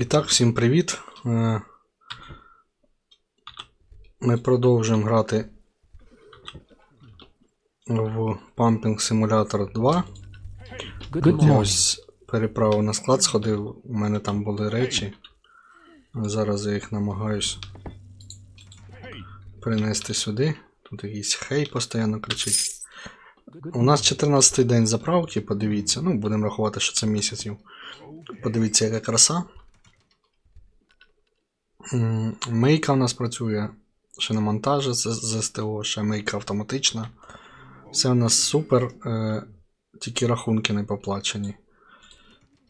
І так, всім привіт. Е, Ми продовжуємо грати в Pumping Simulator 2. Good Я morning. ось переправив на склад, сходив, у мене там були речі. Зараз я їх намагаюсь принести сюди. Тут якийсь хей постійно кричить. У нас 14 день заправки, подивіться. Ну, будемо рахувати, що це місяців. Подивіться, яка краса. М, Мийка у нас працює. Ще на монтажі з, СТО, ще мийка автоматична. Все у нас супер, е, тільки рахунки не поплачені.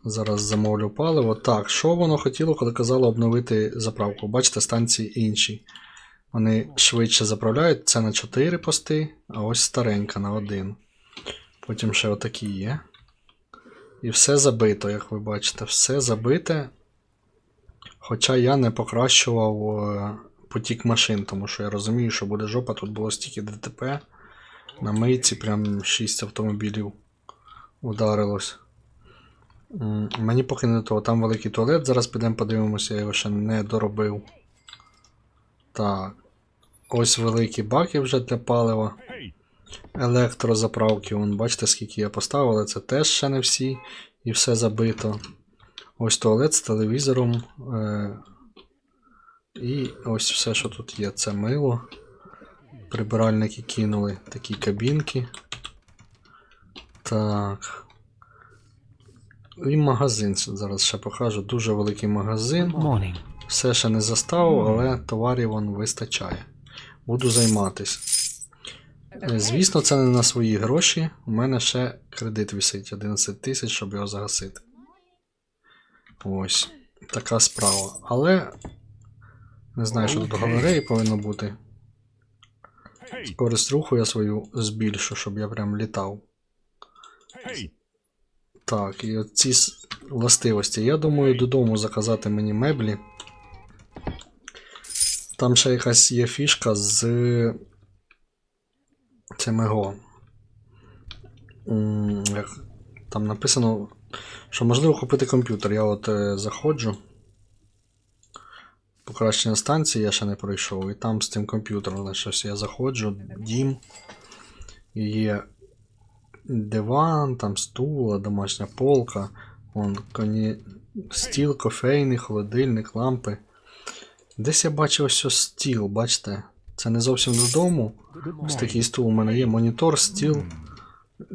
Зараз замовлю паливо. Так, що воно хотіло, коли казало обновити заправку? Бачите, станції інші. Вони швидше заправляють. Це на 4 пости, а ось старенька на 1. Потім ще отакі є. І все забито, як ви бачите, все забите. Хоча я не покращував е, потік машин, тому що я розумію, що буде жопа, тут було стільки ДТП. На мийці прям 6 автомобілів ударилось. Мені поки не того, там великий туалет, зараз підемо подивимося, я його ще не доробив. Так. Ось великі баки вже для палива. Електрозаправки, вон, бачите, скільки я поставив, але це теж ще не всі. І все забито. Ось туалет з телевізором. Е- і ось все, що тут є, це мило. Прибиральники кинули такі кабінки. Так. І магазин зараз ще покажу. Дуже великий магазин. Morning. Все ще не заставив, але товарів вон вистачає. Буду займатись. Е, Звісно, це не на свої гроші. У мене ще кредит висить 11 тисяч, щоб його загасити. Ось. Така справа. Але не знаю, що тут галереї повинно бути. Скорость руху я свою збільшу, щоб я прям літав. Так, і ці властивості. Я думаю, додому заказати мені меблі. Там ще якась є фішка з цим його. Там написано, що можливо купити комп'ютер. Я от е, заходжу. Покращення станції я ще не пройшов. І там з цим комп'ютером щось я заходжу, дім. Є диван, там стула, домашня полка, вон, коні... стіл, кофейний, холодильник, лампи. Десь я бачив ось стіл, бачите? Це не зовсім додому. Ось такий стул у мене є. Монітор, стіл,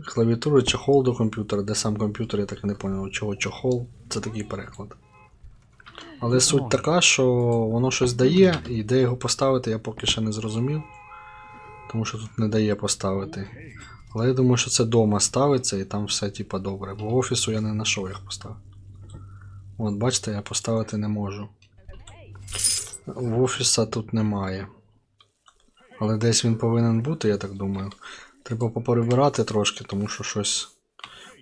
клавіатура, чохол до комп'ютера. Де сам комп'ютер, я так і не зрозумів, чого чохол. Це такий переклад. Але суть така, що воно щось дає, і де його поставити, я поки ще не зрозумів. Тому що тут не дає поставити. Але я думаю, що це вдома ставиться і там все типа добре. Бо офісу я не знайшов як поставити. От, бачите, я поставити не можу. В офіса тут немає. Але десь він повинен бути, я так думаю. Треба поперебирати трошки, тому що щось.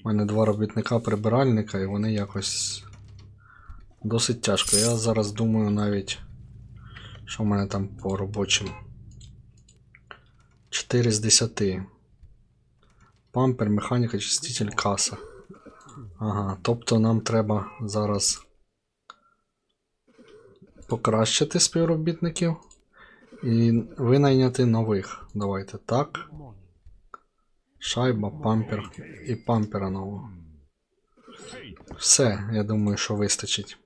У мене два робітника прибиральника, і вони якось досить тяжко. Я зараз думаю навіть, що в мене там по робочим. 4 з 10. Пампер, механіка, чиститель, каса. Ага, тобто нам треба зараз покращити співробітників і винайняти нових. Давайте так. Шайба, пампер і пампера нового. Все, я думаю, що вистачить.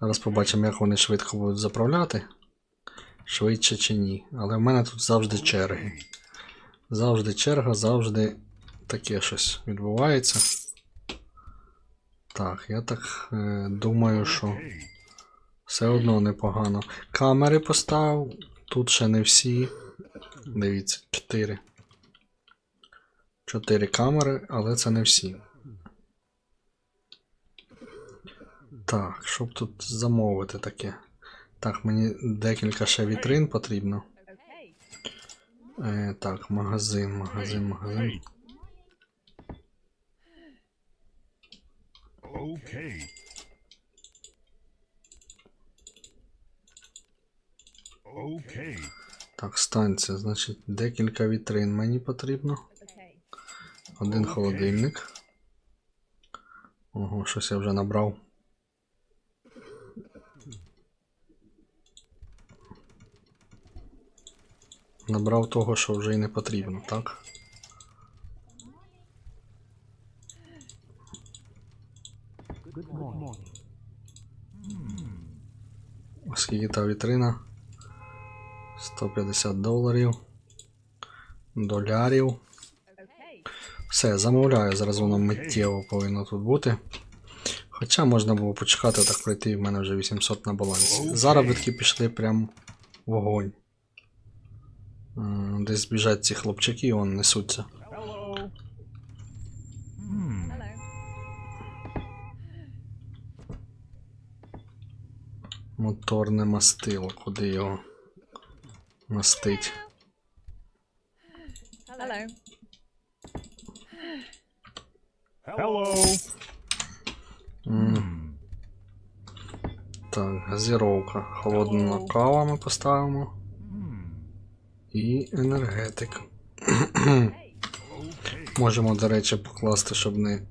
Зараз побачимо, як вони швидко будуть заправляти. Швидше чи ні. Але в мене тут завжди черги. Завжди черга, завжди таке щось відбувається. Так, я так е, думаю, що все одно непогано. Камери поставив. Тут ще не всі. Дивіться, 4. 4 камери, але це не всі. Так, щоб тут замовити таке. Так, мені декілька ще вітрин потрібно. Е, так, магазин, магазин, магазин. Okay. Okay. Так, станція, значить, декілька вітрин мені потрібно. Один okay. холодильник. Ого, щось я вже набрав. Набрав того, що вже й не потрібно, так? Оскільки та вітрина? 150 доларів. Долярів. Все, замовляю, зараз воно миттєво повинно тут бути. Хоча можна було почекати так пройти, в мене вже 800 на балансі. Заробітки пішли прям в огонь. Десь біжать ці хлопчаки, вон несуться. Hello. Hmm. Моторне мастило, куди його мастить. Hello. Hello. М, Так, газіровка. Холодна кава ми поставимо. І енергетик. Можемо, до речі, покласти, щоб не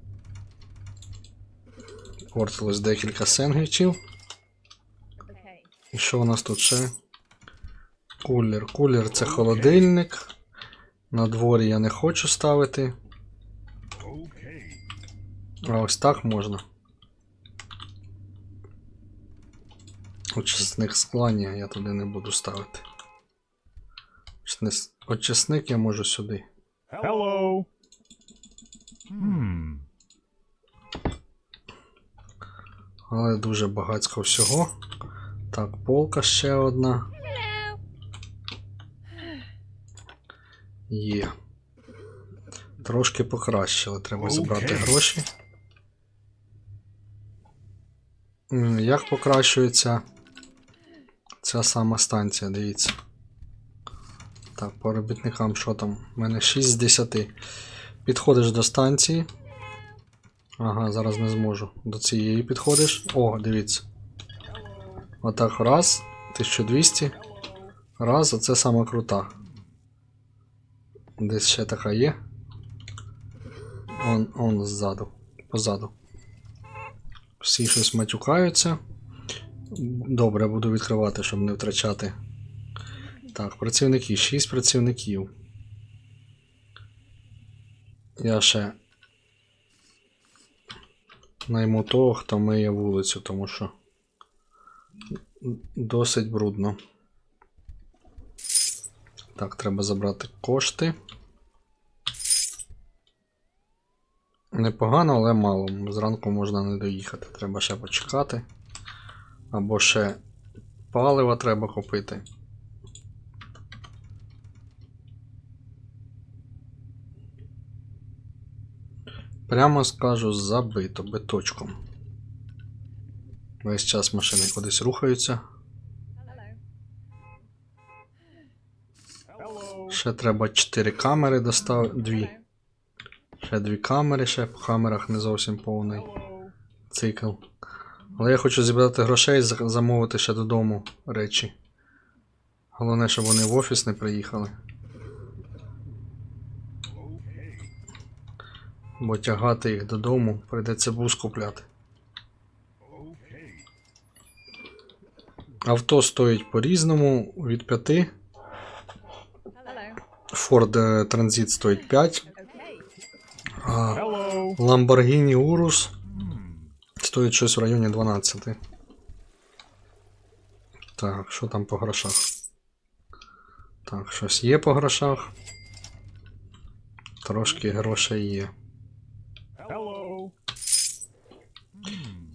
портилось декілька сендвічів. І що у нас тут ще? Кулер. Кулер це холодильник. На дворі я не хочу ставити. Okay. А ось так можна. Очисник скла ні, я туди не буду ставити. Очисник- Очисник я можу сюди. Hello. Hmm. Але дуже багатько всього. Так, полка ще одна. Є. Трошки покращили, треба забрати Окей. гроші. Як покращується ця сама станція, дивіться. Так, по робітникам що там? У мене 6 з 10. Підходиш до станції. Ага, зараз не зможу. До цієї підходиш. О, дивіться. Отак раз, 1200. Раз, оце сама крута. Десь ще така є. Он, он ззаду. Позаду. Всі щось матюкаються. Добре, буду відкривати, щоб не втрачати. Так, працівники, 6 працівників. Я ще найму того, хто миє вулицю, тому що досить брудно. Так, треба забрати кошти. Непогано, але мало. Зранку можна не доїхати. Треба ще почекати. Або ще палива треба купити. Прямо скажу, забито биточком. Весь час машини кудись рухаються. Ще треба 4 камери доставити. Дві. Ще дві камери, ще по камерах не зовсім повний цикл. Але я хочу зібрати грошей, за- замовити ще додому речі. Головне, щоб вони в офіс не приїхали. Бо тягати їх додому прийдеться бус купляти. Авто стоїть по-різному від 5. Ford е, Transit стоїть 5. Lamborghini Urus Hmm. стоїть щось в районі 12. Так, що там по грошах? Так, щось є по грошах. Трошки грошей є. Hello.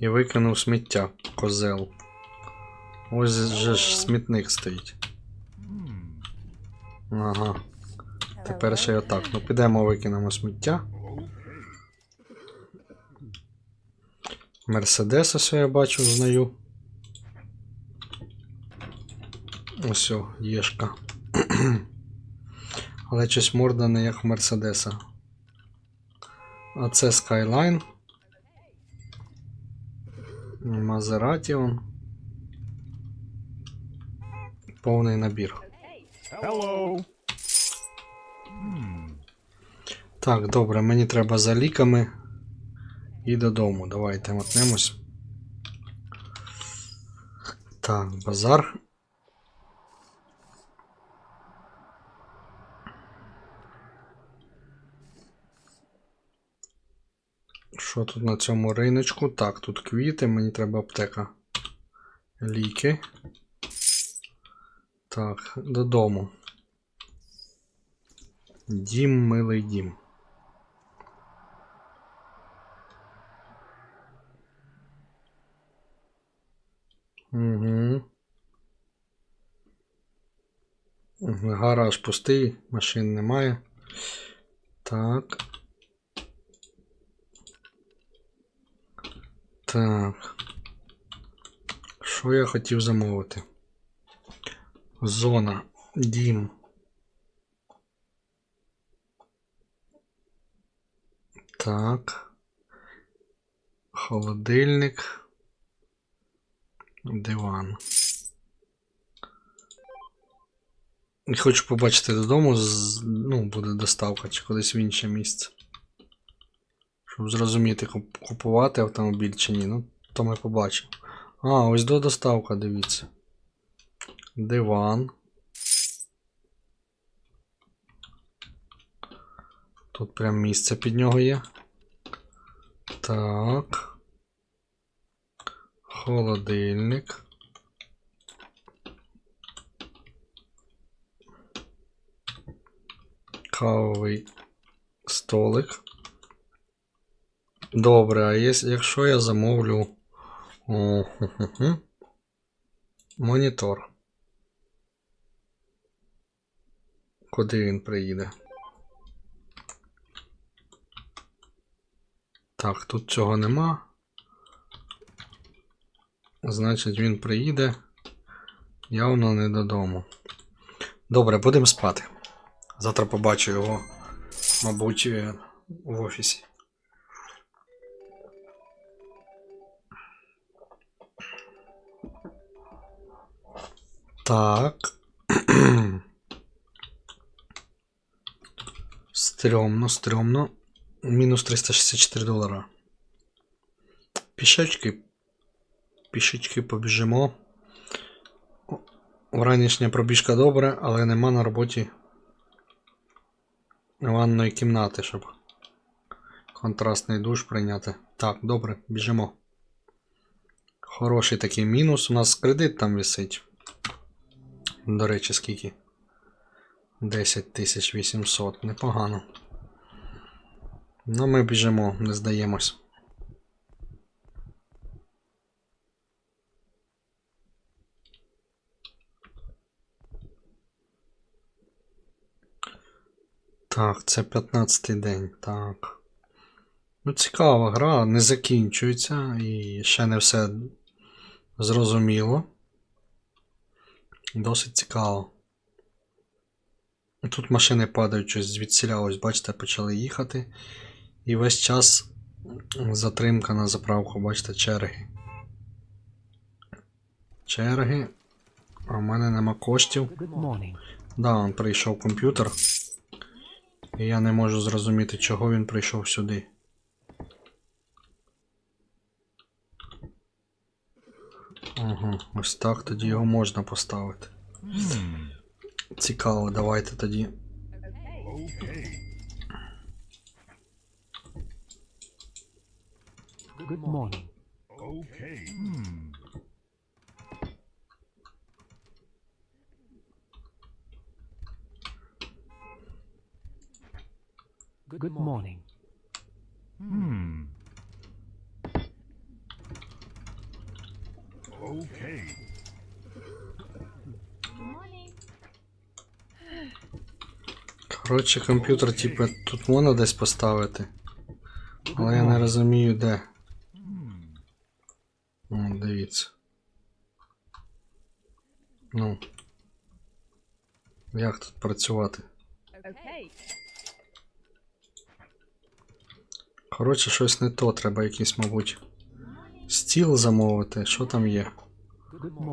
І викинув сміття, козел. Ось же ж смітник стоїть. Ага. Тепер ще й отак. Ну підемо викинемо сміття. Мерседес ось я бачу, знаю. Ось єшка. Але щось морда не як в Мерседеса. А це Skyline. Мазераті он. Повний набір. Hello. Так, добре, мені треба за ліками і додому. Давайте мотнемось. Так, базар. Що тут на цьому риночку? Так, тут квіти, мені треба аптека. Ліки. Так, додому. Дім, милий дім. Угу. Гараж пустий, машин немає. Так. Так. Що я хотів замовити? Зона. Дім. Так. Холодильник. Диван. І Хочу побачити додому, з- ну, буде доставка чи кудись в інше місце. Щоб зрозуміти, купувати автомобіль чи ні. Ну, то ми побачимо. А, ось до доставка, дивіться. Диван. Тут прям місце під нього є. Так. Холодильник. Кавовий столик. Добре, а якщо я замовлю о, ху-ху-ху, монітор. Куди він приїде? Так, тут цього нема. Значить, він приїде явно не додому. Добре, будемо спати. Завтра побачу його, мабуть, е, в офісі. Так. Стрьомно, стрьомно. Мінус 364 долара. Пішечки. Пішечки побіжимо. Вранішня пробіжка добре, але нема на роботі ванної кімнати, щоб контрастний душ прийняти. Так, добре, біжимо. Хороший такий мінус. У нас кредит там висить. До речі, скільки? 10 800. Непогано. Ну, ми біжимо, не здаємось. Так, це 15-й день. Так. Ну, цікава гра, не закінчується і ще не все зрозуміло. Досить цікаво. Тут машини падають щось звідсіля, ось бачите, почали їхати. І весь час затримка на заправку, бачите, черги. Черги. А в мене нема коштів. Да, он прийшов комп'ютер. І я не можу зрозуміти, чого він прийшов сюди. Угу, ось так тоді його можна поставити. Цікаво, давайте тоді. Okay. Okay. Good morning. Okay. Hmm. Good morning. Hmm. Okay. Morning. Коротше, комп'ютер, типу, тут можна десь поставити. Але я не розумію де. О, дивіться. Ну. Як тут працювати? Коротше, щось не то, треба якийсь, мабуть, стіл замовити. Що там є?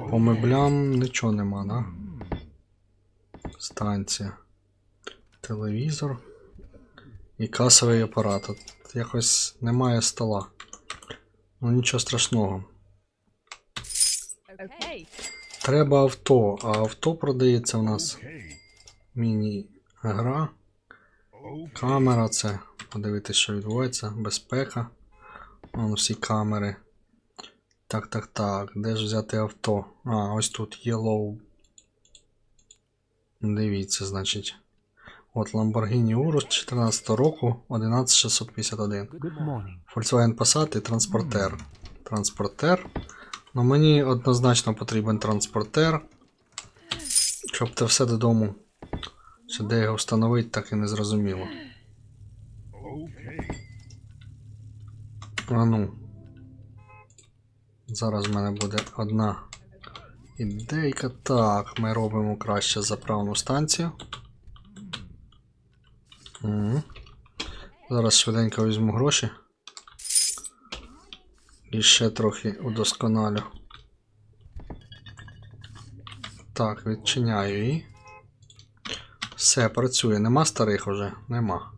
По меблям нічого нема, да? Станція. Телевізор. І касовий апарат. Тут якось немає стола. Ну нічого страшного. Okay. Треба авто, а авто продається в нас міні-гра. Камера це. Подивитися, що відбувається. Безпека. Вон всі камери. Так, так, так. Де ж взяти авто? А, ось тут Yellow. Дивіться, значить. От Lamborghini Urus 14 року 11651. Volkswagen Passat і транспортер. Транспортер. Ну мені однозначно потрібен транспортер. Щоб те все додому. Чи де його встановити, так і не зрозуміло. А ну. Зараз в мене буде одна ідейка. Так, ми робимо краще заправну станцію. Угу. Зараз швиденько візьму гроші. І ще трохи удосконалю. Так, відчиняю її. Все, працює. Нема старих уже? Нема.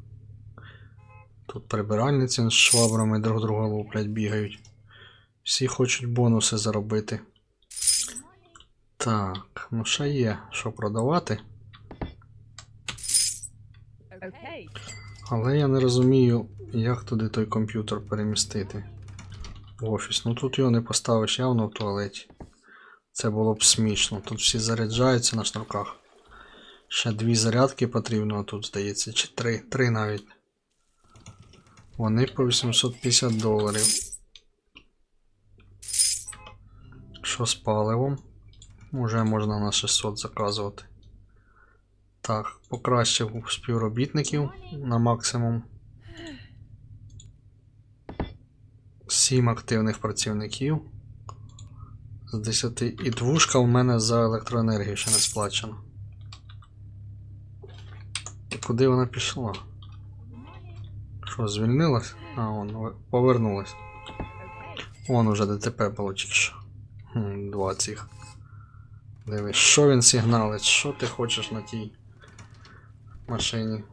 Тут прибиральниці з швабрами друг друга луплять, бігають. Всі хочуть бонуси заробити. Так, ну ще є, що продавати. Але я не розумію, як туди той комп'ютер перемістити. В офіс. Ну тут його не поставиш явно в туалеті. Це було б смішно. Тут всі заряджаються на шнурках. Ще дві зарядки потрібно, тут здається, чи три. Три навіть. Вони по 850 доларів. Що з паливом? Уже можна на 600 заказувати. Так, покращив співробітників на максимум. 7 активних працівників. З 10 і двушка в мене за електроенергію ще не сплачена. Куди вона пішла? Що, звільнилась? А, вон, повернулась. Вон уже ДТП було тільки. Хм, Два цих. Дивись, що він сигналить? Що ти хочеш на тій машині?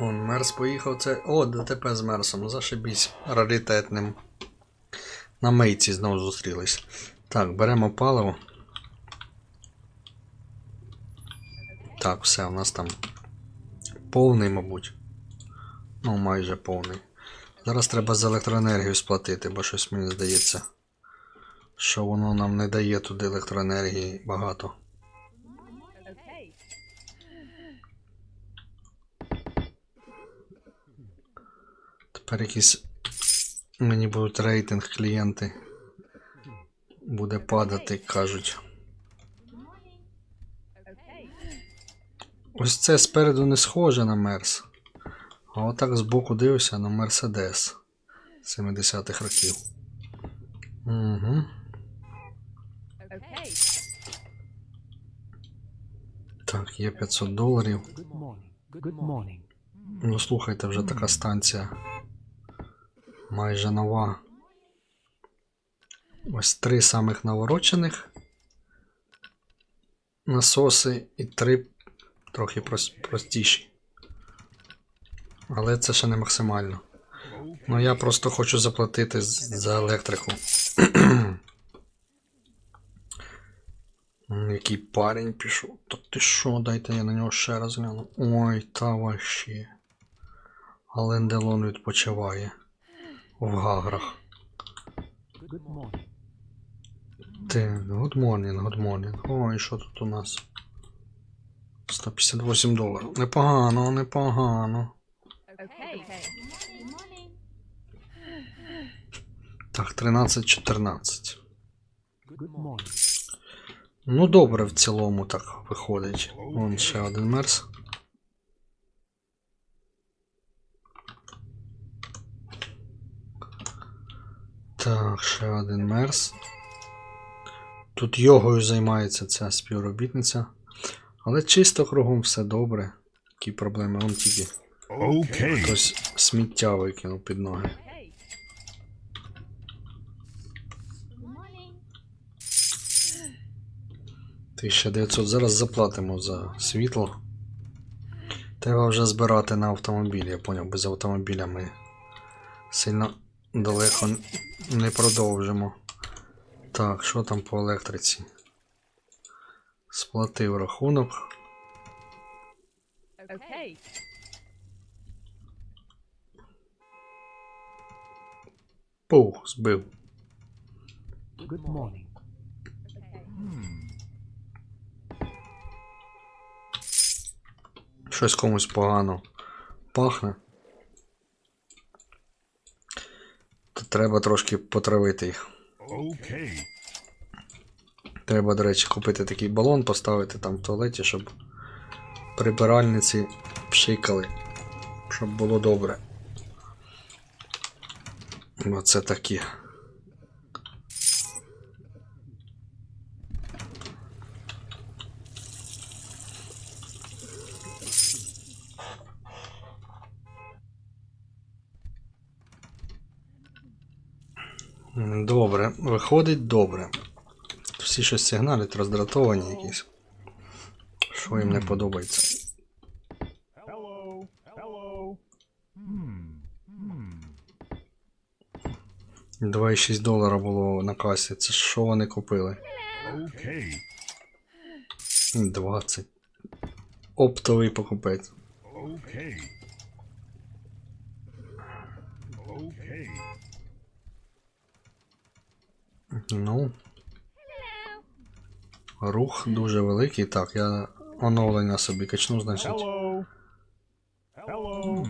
Вон, Мерс поїхав. Це. О, ДТП з Мерсом. Зашибісь раритетним. На мийці знову зустрілись. Так, беремо паливо. Так, все, у нас там повний, мабуть. Ну, майже повний. Зараз треба за електроенергію сплатити, бо щось мені здається, що воно нам не дає туди електроенергії багато. Тепер якісь мені будуть рейтинг клієнти. Буде падати, кажуть. Ось це спереду не схоже на Мерс. А отак збоку дивишся на Мерседес 70-х років. Угу. Okay. Так, є 500 доларів. Ну слухайте, вже така станція. Майже нова. Ось три самих наворочених насоси і три трохи простіші. Але це ще не максимально. Ну я просто хочу заплатити за електрику. Який парень пішов. Та ти що, дайте я на нього ще раз гляну. Ой, та вообще. Ален Делон відпочиває. В Гаграх. Good morning. Good morning, good morning. Ой, що тут у нас? 158 доларів. Непогано, непогано. Okay. Okay. Так, 13-14. Ну добре в цілому так виходить. Вон ще один мерс. Так, ще один мерс. Тут йогою займається ця співробітниця. Але чисто кругом все добре. Які проблеми, вон тільки Okay. хтось сміття викинув під ноги. 1900. Зараз заплатимо за світло. Треба вже збирати на автомобілі, я поняв, без автомобіля ми сильно далеко не продовжимо. Так, що там по електриці? Сплатив рахунок. Окей. Пух, збив. Good morning. Okay. Щось комусь погано пахне. То треба трошки потравити їх. Okay. Треба, до речі, купити такий балон, поставити там в туалеті, щоб прибиральниці пшикали. Щоб було добре. Оце такі. Добре, виходить добре. Всі щось сигналять, роздратовані якісь. Що їм не подобається. Hello. Hello. Hmm. Hmm. 2,6 долара було на касі. Це що вони купили? Okay. 20. Оптовий покупець. Okay. Ну. Рух дуже великий. Так, я оновлення собі качну, значить. Hello. Hello.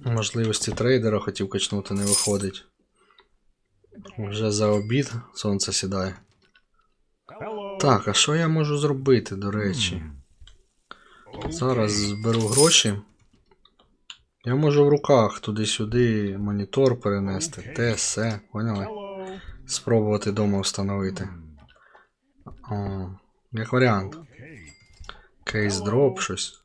Можливості трейдера хотів качнути, не виходить. Вже за обід сонце сідає. Hello. Так, а що я можу зробити, до речі? Зараз зберу гроші. Я можу в руках туди-сюди монітор перенести, те, все, поняли? Hello. Спробувати вдома встановити. О, як варіант. Okay. Кейс дроп, щось.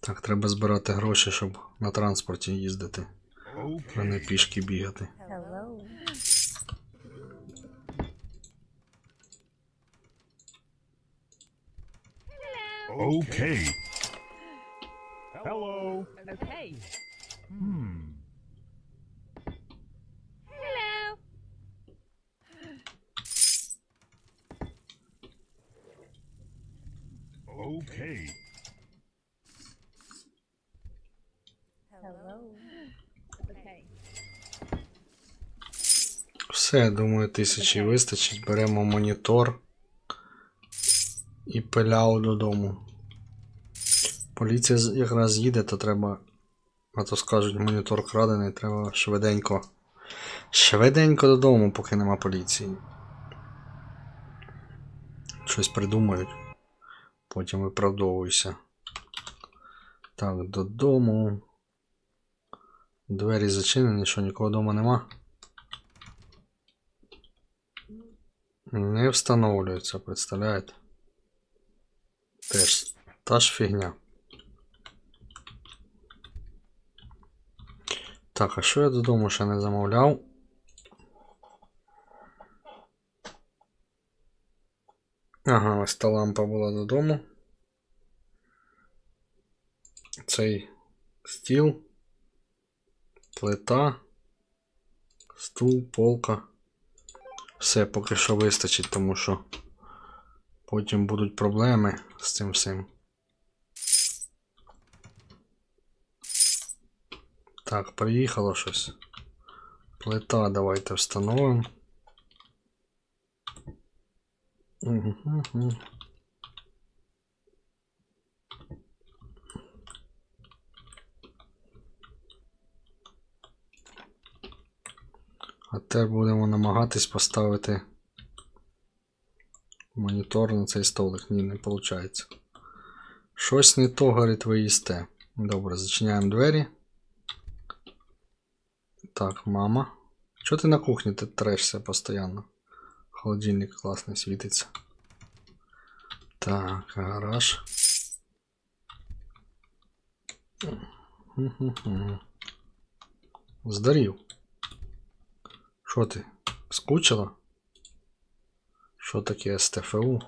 Так, треба збирати гроші, щоб на транспорті їздити, а не пішки бігати. Hello. Okay. Hello. Okay. Hmm. Hello. Okay. Hello. Okay. Все, думаю, тисячі вистачить. Беремо монітор і пиляу додому. Поліція якраз їде, то треба. А то скажуть, монітор крадений, треба швиденько. Швиденько додому, поки нема поліції. Щось придумають. Потім виправдовуюся. Так, додому. Двері зачинені, що нікого вдома нема. Не встановлюється, представляєте? Теж та ж фігня. Так, а що я додому ще не замовляв? Ага, ось та лампа була додому. Цей стіл, плита, стул, полка. Все поки що вистачить, тому що потім будуть проблеми з цим всім. Так, приїхало щось. Плита давайте встановимо. А тепер будемо намагатись поставити монітор на цей столик. Ні, не виходить. Щось не то, говорить, ви їсте. Добре, зачиняємо двері. Так, мама. Чого ти на кухні ти трешся постійно? Холодильник класний світиться. Так, гараж. Здарів. Що ти? Скучила? Що таке СТФУ?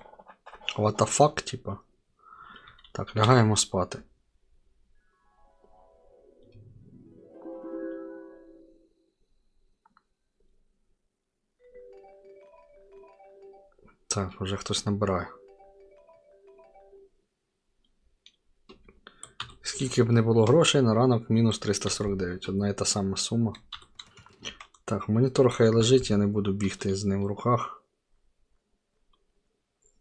What the fuck, типа? Так, лягаємо спати. Так, вже хтось набирає. Скільки б не було грошей, на ранок мінус 349. Одна і та сама сума. Так, монітор хай лежить, я не буду бігти з ним в руках.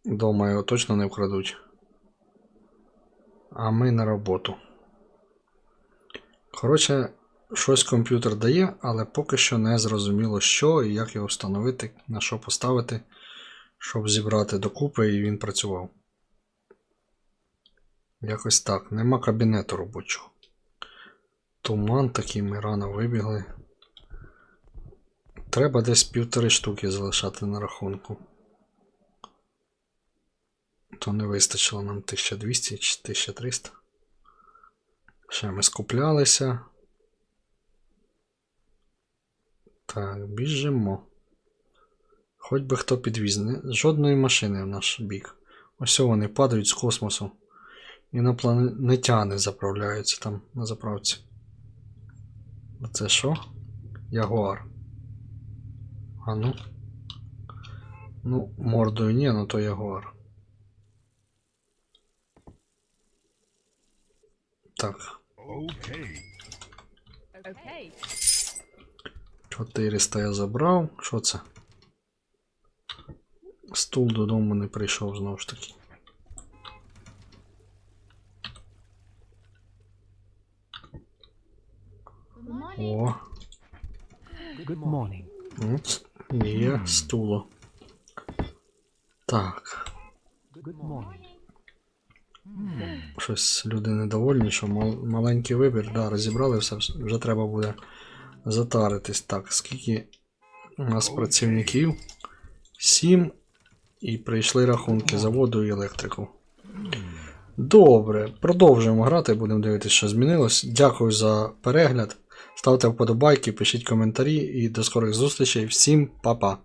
Дома його точно не вкрадуть. А ми на роботу. Коротше, щось комп'ютер дає, але поки що не зрозуміло, що і як його встановити, на що поставити, щоб зібрати докупи і він працював. Якось так. Нема кабінету робочого. Туман такий, ми рано вибігли. Треба десь півтори штуки залишати на рахунку. То не вистачило нам 1200 чи 1300. Ще ми скуплялися. Так, біжимо. Хоч би хто підвіз. Жодної машини в наш бік. Ось вони падають з космосу. Інопланетяни заправляються там на заправці. А Це що? Ягуар. А ну. Ну, мордою ні, ну то ягуар. Так. Okay. 400 я забрав. Що це? Стул додому не прийшов знову ж таки. О, Good morning. ну, є стуло. Так. Good morning. Щось люди недовольні, що мал- маленький вибір, да, розібрали все, вже треба буде затаритись. Так, скільки у нас працівників? Сім. І прийшли рахунки за воду і електрику. Добре, продовжуємо грати, будемо дивитися, що змінилось. Дякую за перегляд. Ставте вподобайки, пишіть коментарі і до скорих зустрічей. Всім па-па!